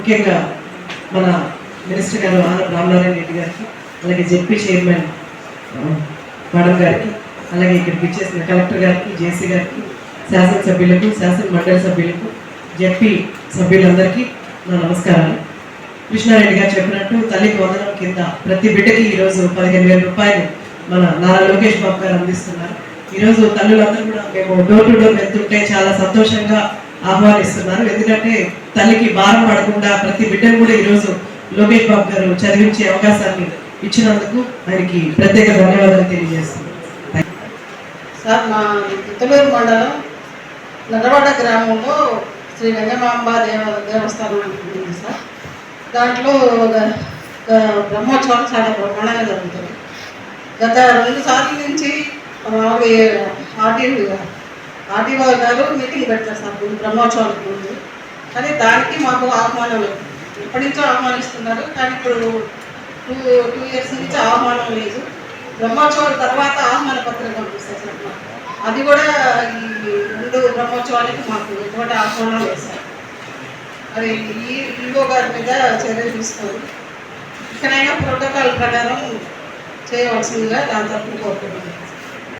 ముఖ్యంగా మన మినిస్టర్ గారు ఆర్ రామనారాయణ రెడ్డి గారికి అలాగే జెడ్పీ చైర్మన్ మేడం గారికి అలాగే ఇక్కడికి ఇచ్చేసిన కలెక్టర్ గారికి జేసీ గారికి శాసనసభ్యులకు శాసన మండలి సభ్యులకు జెడ్పీ సభ్యులందరికీ నా నమస్కారాలు. కృష్ణారెడ్డి గారు చెప్పినట్టు తల్లికి వందనం కింద ప్రతి బిడ్డకి ఈరోజు పదిహేను వేల రూపాయలు మన నారా లోకేష్ బాబు గారు అందిస్తున్నారు. ఈరోజు తల్లులందరూ కూడా మేము డోర్ టు డోర్ వెళ్తుంటే చాలా సంతోషంగా ఆహ్వానిస్తున్నారు. ఎందుకంటే తల్లికి భారం పడకుండా ప్రతి బిడ్డను కూడా ఈరోజు లోకేష్ బాబు గారు చదివించే అవకాశాన్ని ఇచ్చినందుకు ఆయనకి ప్రత్యేక ధన్యవాదాలు తెలియజేస్తున్నాను. సార్ మా పుత్తలూరు మండలం నల్లవాడ గ్రామంలో శ్రీ గంగమాంబ దేవ దేవస్థానం ఉంది సార్. దాంట్లో ఒక బ్రహ్మోత్సవాలు చాలా బ్రహ్మాండంగా జరుగుతుంది. గత రెండు సార్ల నుంచి ఆర్టీఓ గారు మీటింగ్ పెడతారు సార్ ముందు బ్రహ్మోత్సవాలకు ముందు. కానీ దానికి మాకు ఆహ్వానం లేదు ఎప్పటి నుంచో ఆహ్వానిస్తున్నారు. కానీ ఇప్పుడు టూ టూ ఇయర్స్ నుంచి ఆహ్వానం లేదు. బ్రహ్మోత్సవాల తర్వాత ఆహ్వాన పత్రిక పంపిస్తారు సార్ మాకు అది కూడా ఈ రెండు బ్రహ్మోత్సవాలకి మాకు ఎటువంటి ఆహ్వానం లేదు సార్ అది ఈ ఈవో గారి మీద చర్యలు తీసుకోరు ఇకనైనా ప్రోటోకాల్ ప్రకారం చేయవలసిందిగా దాని తరఫున కోరుకుంటున్నాను.